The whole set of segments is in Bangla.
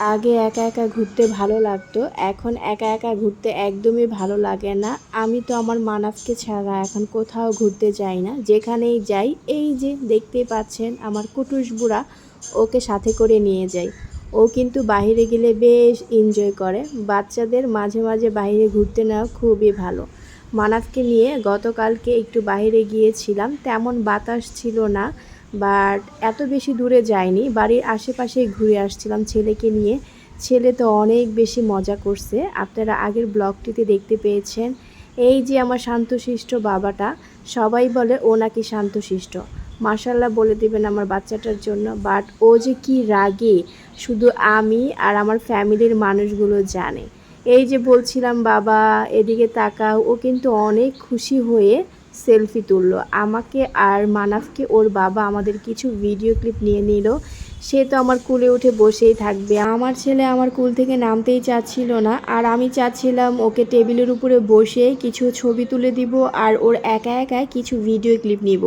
আগে একা একা ঘুরতে ভালো লাগতো, এখন একা একা ঘুরতে একদমই ভালো লাগে না। আমি তো আমার মানাফকে ছাড়া এখন কোথাও ঘুরতে যাই না, যেখানেই যাই। এই যে দেখতেই পাচ্ছেন আমার কুটুস বুড়া, ওকে সাথে করে নিয়ে যাই। ও কিন্তু বাইরে গেলে বেশ এনজয় করে। বাচ্চাদের মাঝে মাঝে বাইরে ঘুরতে নেওয়া খুবই ভালো। মানাফকে নিয়ে গতকালকে একটু বাইরে গিয়েছিলাম, তেমন বাতাস ছিল না। বাট এত বেশি দূরে যাইনি। বাড়ির আশেপাশেই ঘুরে আসছিলাম ছেলেকে নিয়ে। ছেলে তো অনেক বেশি মজা করছে। আপনারা আগের ব্লগটিতে দেখতে পেয়েছেন, এই যে আমার শান্তশিষ্ট বাবাটা, সবাই বলে ও নাকি শান্তশিষ্ট। মার্শাল্লাহ বলে দিবেন আমার বাচ্চাটার জন্য, বাট ও যে কি রাগে, শুধু আমি আর আমার ফ্যামিলির মানুষগুলো জানে। এই যে বলছিলাম, বাবা, এদিকে তাকাও। ও কিন্তু অনেক খুশি হয়ে সেলফি তুললো। আমাকে আর মানাফকে ওর বাবা আমাদের কিছু ভিডিও ক্লিপ নিয়ে নিল। সে তো আমার কুলে উঠে বসেই থাকবে। আমার ছেলে আমার কুল থেকে নামতেই চাচ্ছিল না, আর আমি চাচ্ছিলাম ওকে টেবিলের উপরে বসে কিছু ছবি তুলে দিব আর ওর একা একা কিছু ভিডিও ক্লিপ নিব।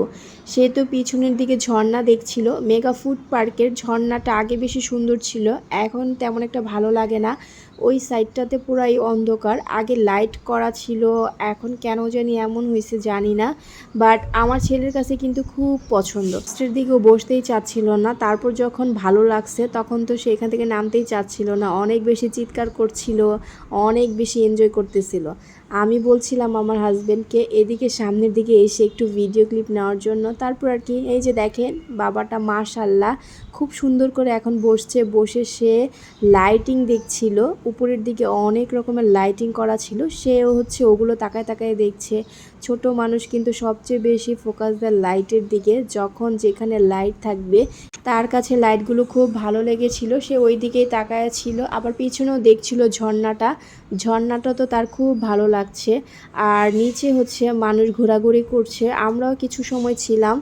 সে তো পিছনের দিকে ঝর্ণা দেখছিল, মেগা ফুড পার্কের ঝর্ণাটা আগে বেশি সুন্দর ছিল, এখন তেমন একটা ভালো লাগে না। ওই সাইডটাতে পুরাই অন্ধকার, আগে লাইট করা ছিল, এখন কেন জানি এমন হয়েছে জানি না, বাট আমার ছেলের কাছে কিন্তু খুব পছন্দ। স্টের দিকেও বসতেই চাচ্ছিল না, তারপর যখন ভালো লাগছে, তখন তো সে এখান থেকে নামতেই চাচ্ছিল না। অনেক বেশি চিৎকার করছিল, অনেক বেশি এনজয় করতেছিল। আমি বলছিলাম আমার হাজব্যান্ডকে এদিকে সামনের দিকে এসে একটু ভিডিও ক্লিপ নেওয়ার জন্য। তারপর আর কি, এই যে দেখেন, বাবাটা মাশাল্লাহ খুব সুন্দর করে এখন বসছে। বসে সে লাইটিং দেখছিল। উপরের দিকে অনেক রকমের লাইটিং করা ছিল। সেও হচ্ছে ওগুলো তাকায় তাকায় দেখছে। ছোট মানুষ কিন্তু সবচেয়ে বেশি ফোকাস দেয় লাইটের দিকে। যখন যেখানে লাইট থাকবে, তার কাছে লাইটগুলো খুব ভালো লেগেছিল। সে ওই দিকেই তাকায় ছিল। আবার পিছনেও দেখছিল ঝর্ণাটা। ঝর্ণাটা তো তার খুব ভালো লাগছে আর নিচে হচ্ছে মানুষ ঘোরাঘুরি করছে। আমরাও কিছু সময় ছিলাম।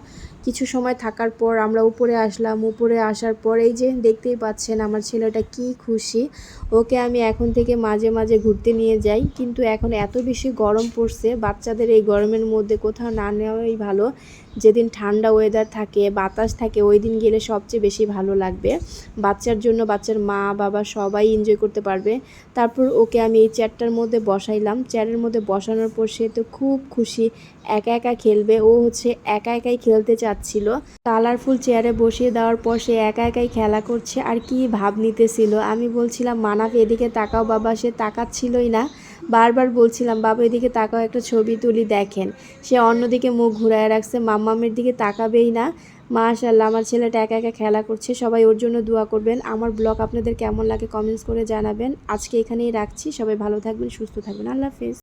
কিছু সময় থাকার পর আমরা উপরে আসলাম। উপরে আসার পর এই যে দেখতেই পাচ্ছেন আমার ছেলেটা কি খুশি। ওকে আমি এখন থেকে মাঝে মাঝে ঘুরতে নিয়ে যাই। কিন্তু এখন এত বেশি গরম পড়ছে, বাচ্চাদের এই গরমের মধ্যে কোথাও না নেওয়াই ভালো। যেদিন ঠান্ডা ওয়েদার থাকে, বাতাস থাকে, ওই দিন গেলে সবচেয়ে বেশি ভালো লাগবে। বাচ্চার জন্য বাচ্চার মা, বাবা সবাই এনজয় করতে পারবে। তারপর ওকে আমি এই চেয়ারটার মধ্যে বসাইলাম। চেয়ারের মধ্যে বসানোর পর সে তো খুব খুশি, একা একা খেলবে। ও হচ্ছে একা একাই খেলতে চাচ্ছিল কালারফুল চেয়ারে বসিয়ে দেওয়ার পর সে একা একাই খেলা করছে, আর কি ভাব নিতেছিল। আমি বলছিলাম, মানাফ, এদিকে তাকাও বাবা, সে তাকাচ্ছিলই না। বারবার বলছিলাম, বাবা, এদিকে তাকাও, একটা ছবি তুলি, দেখেন। সে অন্যদিকে মুখ ঘুরায় রাখছে, মাম্মামের দিকে তাকাবেই না। মাশাল্লাহ আমার ছেলেটা একা একা খেলা করছে, সবাই ওর জন্য দোয়া করবেন। আমার ব্লগ আপনাদের কেমন লাগে কমেন্টস করে জানাবেন। আজকে এখানেই রাখছি, সবাই ভালো থাকবেন, সুস্থ থাকবেন। আল্লাহ হাফেজ।